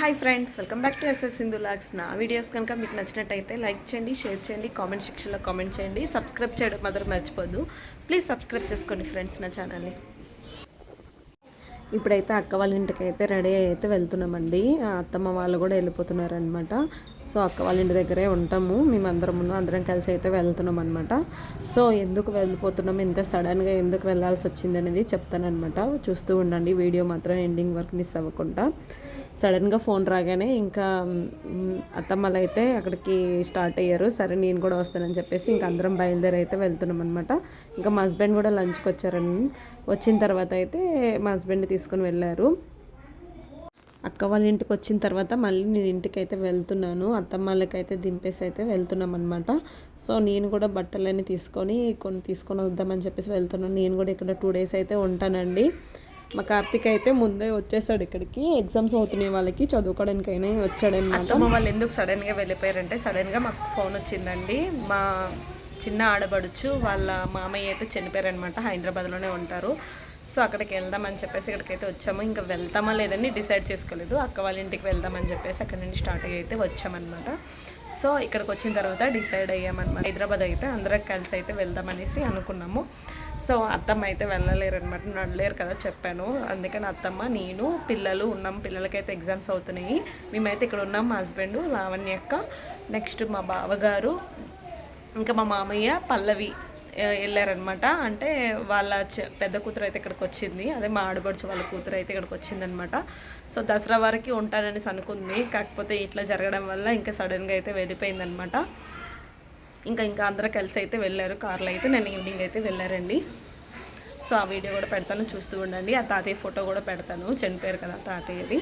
Hi friends welcome back to SS Sindhu vlogs నా videos కనుక మీకు నచ్చినట్టయితే లైక్ చేయండి షేర్ చేయండి కామెంట్ సెక్షన్లో కామెంట్ చేయండి. సబ్స్క్రైబ్ చేయడం మాత్రం మర్చిపోద్దు ప్లీజ్ సబ్స్క్రైబ్ చేసుకోండి ఫ్రెండ్స్ నా ఛానల్ని ఇప్పుడైతే అక్క వాళ్ళ ఇంటికి అయితే రెడీ అయితే వెళ్తున్నామండి అత్తమ్మ వాళ్ళు కూడా వెళ్ళిపోతున్నారు అనమాట సో అక్క వాళ్ళ ఇంటి దగ్గరే ఉంటాము. మేమందరం అందరం కలిసి అయితే వెళ్తున్నాం అనమాట సో ఎందుకు వెళ్ళిపోతున్నాం ఇంత సడన్గా ఎందుకు వెళ్ళాల్సి వచ్చింది అనేది చెప్తానమాట చూస్తూ ఉండండి వీడియో మాత్రం ఎండింగ్ వరకు మిస్ అవ్వకుండా. సడన్గా ఫోన్ రాగానే ఇంకా అత్తమ్మలు అయితే అక్కడికి స్టార్ట్ అయ్యారు. సరే నేను కూడా వస్తానని చెప్పేసి ఇంకా అందరం బయలుదేరి అయితే వెళ్తున్నాం అనమాట ఇంకా మా హస్బెండ్ కూడా లంచ్కి వచ్చారని. వచ్చిన తర్వాత అయితే మా హస్బెండ్ తీసుకొని వెళ్ళారు. అక్క వాళ్ళ ఇంటికి వచ్చిన తర్వాత మళ్ళీ నేను ఇంటికి అయితే వెళ్తున్నాను. అత్తమ్మలకి అయితే దింపేసి అయితే వెళ్తున్నాం అనమాట సో నేను కూడా బట్టలన్నీ తీసుకొని కొన్ని తీసుకొని వద్దామని చెప్పేసి వెళ్తున్నాను. నేను కూడా ఇక్కడ టూ డేస్ అయితే ఉంటానండి. మా కార్తీక్ అయితే ముందే వచ్చేసాడు ఇక్కడికి. ఎగ్జామ్స్ అవుతున్నాయి వాళ్ళకి చదువుకోవడానికైనా వచ్చాడనమాట. అత్తమ్మ వాళ్ళు ఎందుకు సడన్గా వెళ్ళిపోయారంటే సడన్గా మాకు ఫోన్ వచ్చిందండి. మా చిన్న ఆడబడుచు వాళ్ళ మామయ్య అయితే చనిపోయారనమాట హైదరాబాద్లోనే ఉంటారు. సో అక్కడికి వెళ్దామని చెప్పేసి ఇక్కడికైతే వచ్చాము. ఇంకా వెళ్తామా లేదని డిసైడ్ చేసుకోలేదు. అక్క వాళ్ళ ఇంటికి వెళ్దామని చెప్పేసి అక్కడ నుండి స్టార్ట్ అయ్యి అయితే వచ్చామన్నమాట సో ఇక్కడికి వచ్చిన తర్వాత డిసైడ్ అయ్యామన్నమాట హైదరాబాద్ అయితే అందరం కలిసి అయితే వెళ్దామనేసి అనుకున్నాము. సో అత్తమ్మ అయితే వెళ్ళలేరు అనమాట నడలేరు కదా చెప్పాను. అందుకని అత్తమ్మ నేను పిల్లలు ఉన్నాం. పిల్లలకైతే ఎగ్జామ్స్ అవుతున్నాయి. మేమైతే ఇక్కడ ఉన్నాం మా హస్బెండ్ లావణ్య అక్క. నెక్స్ట్ మా బావగారు ఇంకా మా మామయ్య పల్లవి వెళ్ళారనమాట అంటే వాళ్ళ పెద్ద కూతురు అయితే ఇక్కడికి వచ్చింది. అదే మా ఆడబడుచు వాళ్ళ కూతురు అయితే ఇక్కడికి వచ్చిందనమాట సో దసరా వరకు ఉంటానని అనుకుంది. కాకపోతే ఇట్లా జరగడం వల్ల ఇంకా సడన్గా అయితే వెళ్ళిపోయిందనమాట ఇంకా ఇంకా అందరూ కలిసి అయితే వెళ్ళారు. కార్లో అయితే నేను ఈవినింగ్ అయితే వెళ్ళారండి. సో ఆ వీడియో కూడా పెడతాను చూస్తూ ఉండండి. ఆ తాతయ్య ఫోటో కూడా పెడతాను. చనిపోయారు కదా తాతయ్యది.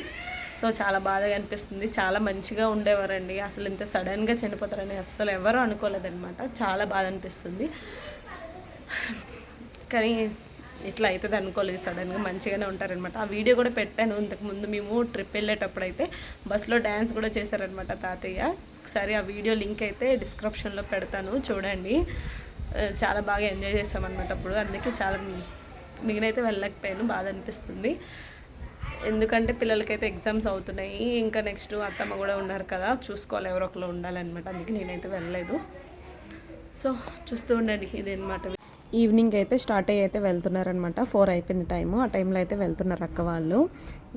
సో చాలా బాధగా అనిపిస్తుంది. చాలా మంచిగా ఉండేవారండి. అసలు ఇంత సడన్గా చనిపోతారని అస్సలు ఎవరు అనుకోలేదన్నమాట. చాలా బాధ అనిపిస్తుంది. కానీ ఇట్లా అవుతుంది అనుకోలేదు. సడన్గా మంచిగానే ఉంటారనమాట. ఆ వీడియో కూడా పెట్టాను. ఇంతకుముందు మేము ట్రిప్ వెళ్ళేటప్పుడు అయితే బస్సులో డ్యాన్స్ కూడా చేశారనమాట తాతయ్య. ఒకసారి ఆ వీడియో లింక్ అయితే డిస్క్రిప్షన్లో పెడతాను. చూడండి. చాలా బాగా ఎంజాయ్ చేసామన్నమాట అప్పుడు. అందుకే చాలా నేనైతే వెళ్ళకపోయాను బాధ అనిపిస్తుంది. ఎందుకంటే పిల్లలకైతే ఎగ్జామ్స్ అవుతున్నాయి. ఇంకా నెక్స్ట్ అత్తమ్మ కూడా ఉన్నారు కదా. చూసుకోవాలి. ఎవరో ఒకరు ఉండాలన్నమాట అందుకే నేనైతే వెళ్ళలేదు. సో చూస్తూ ఉండండి. ఇదన్నమాట ఈవినింగ్ అయితే స్టార్ట్ అయ్యి అయితే వెళ్తున్నారనమాట ఫోర్ అయిపోయింది టైము. ఆ టైంలో అయితే వెళ్తున్నారు అక్క వాళ్ళు.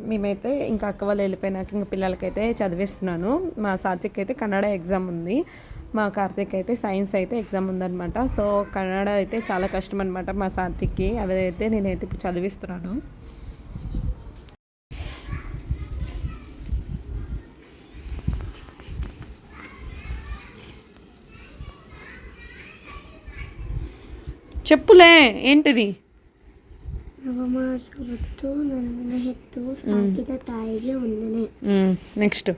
మేమైతే ఇంకా అక్క వాళ్ళు వెళ్ళిపోయినాక ఇంకా పిల్లలకైతే చదివిస్తున్నాను. మా సాత్విక్ అయితే కన్నడ ఎగ్జామ్ ఉంది. మా కార్తీక్ అయితే సైన్స్ అయితే ఎగ్జామ్ ఉందన్నమాట. సో కన్నడ అయితే చాలా కష్టం అనమాట మా సాత్విక్కి. అయితే నేనైతే ఇప్పుడు చదివిస్తున్నాను. చెప్పులే ఏంటిది ನವಮಾಸ ಹೊತ್ತು ನನ್ನನ್ನು ಹೆತ್ತು ಸಾಕಿದ ತಾಯಿಗೆ ವಂದನೆ నెక్స్ట్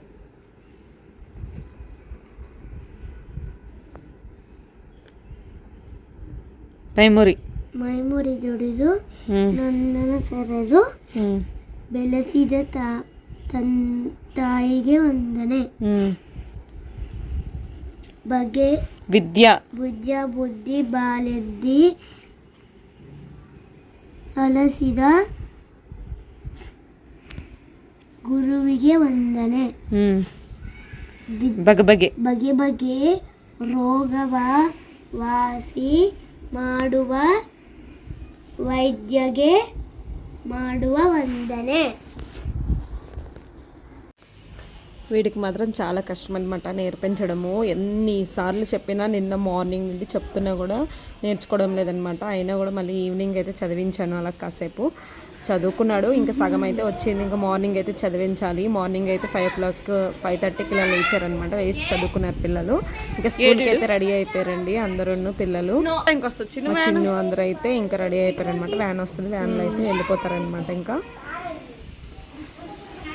మెమొరీ ಮೈಮುರಿ ದುಡಿದು ನನ್ನನ್ನು ಕರೆದು ಬೆಳೆಸಿದ ತಾ ತನ್ ತಾಯಿಗೆ ವಂದನೆ ಬಗೆ ವಿದ್ಯ. ವಿದ್ಯಾ ಬುದ್ಧಿ ಬಾಲೆದ್ದಿ ಅಲಸಿದ ಗುರುವಿಗೆ ವಂದನೆ. ಬಗೆ ಬಗೆ. ಬಗೆ ಬಗೆ ರೋಗವ ವಾಸಿ ಮಾಡುವ ವೈದ್ಯಗೆ ಮಾಡುವ ವಂದನೆ. వీడికి మాత్రం చాలా కష్టం అనమాట నేర్పించడము ఎన్నిసార్లు చెప్పినా నిన్న మార్నింగ్ నుండి చెప్తున్నా కూడా నేర్చుకోవడం లేదనమాట అయినా కూడా మళ్ళీ ఈవినింగ్ అయితే చదివించాను అలా కాసేపు. చదువుకున్నాడు. ఇంకా సగం అయితే వచ్చింది. ఇంకా మార్నింగ్ అయితే చదివించాలి. మార్నింగ్ అయితే ఫైవ్ ఓ క్లాక్ ఫైవ్ థర్టీకి ఇలా లేచారనమాట లేచి చదువుకున్నారు పిల్లలు. ఇంకా స్కూల్కి అయితే రెడీ అయిపోయారండి అందరూ పిల్లలు. మా చిన్ను అందరూ అయితే ఇంకా రెడీ అయిపోయారనమాట వ్యాన్ వస్తుంది. వ్యాన్లో అయితే వెళ్ళిపోతారనమాట ఇంకా.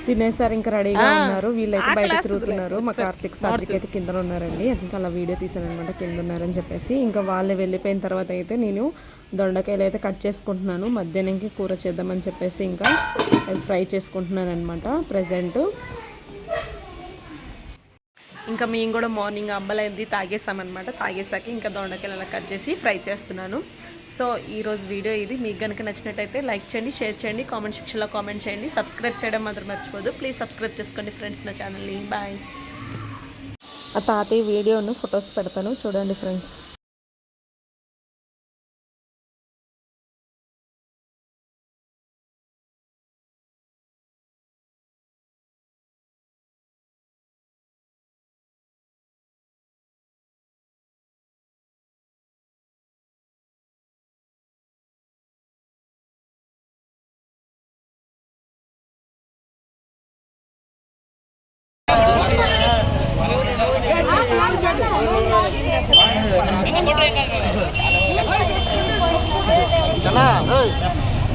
తినేసారు ఇంకా రెడీగా ఉన్నారు. వీళ్ళైతే బయట తిరుగుతున్నారు. మా కార్తిక్ సాత్విక్ అయితే కింద ఉన్నారండి. ఇంకా అలా వీడియో తీసాను అనమాట కింద ఉన్నారని చెప్పేసి. ఇంకా వాళ్ళు వెళ్ళిపోయిన తర్వాత అయితే నేను దొండకాయలు అయితే కట్ చేసుకుంటున్నాను. మధ్యాహ్నంకి కూర చేద్దామని చెప్పేసి ఇంకా ఫ్రై చేసుకుంటున్నాను అనమాట ప్రజెంట్ ఇంకా మేము కూడా మార్నింగ్ అంబలైంది తాగేసామన్నమాట. తాగేసాక ఇంకా దొండకాయలు అలా కట్ చేసి ఫ్రై చేస్తున్నాను. సో ఈరోజు వీడియో ఇది. మీకు కనుక నచ్చినట్టయితే లైక్ చేయండి షేర్ చేయండి కామెంట్ సెక్షన్లో కామెంట్ చేయండి. సబ్స్క్రైబ్ చేయడం మాత్రం మర్చిపోదు ప్లీజ్ సబ్స్క్రైబ్ చేసుకోండి ఫ్రెండ్స్. నా ఛానల్ని. బాయ్. ఆ తాతయ్య వీడియోను ఫొటోస్ పెడతాను. చూడండి ఫ్రెండ్స్.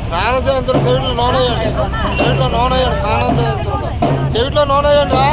స్నానం చేయంత్రం చెవిట్లో నూనె వేయండి చెవిట్లో నూనె వేయండి స్నానం చేయంత్రం చెవిట్లో నూనె వేయండి రా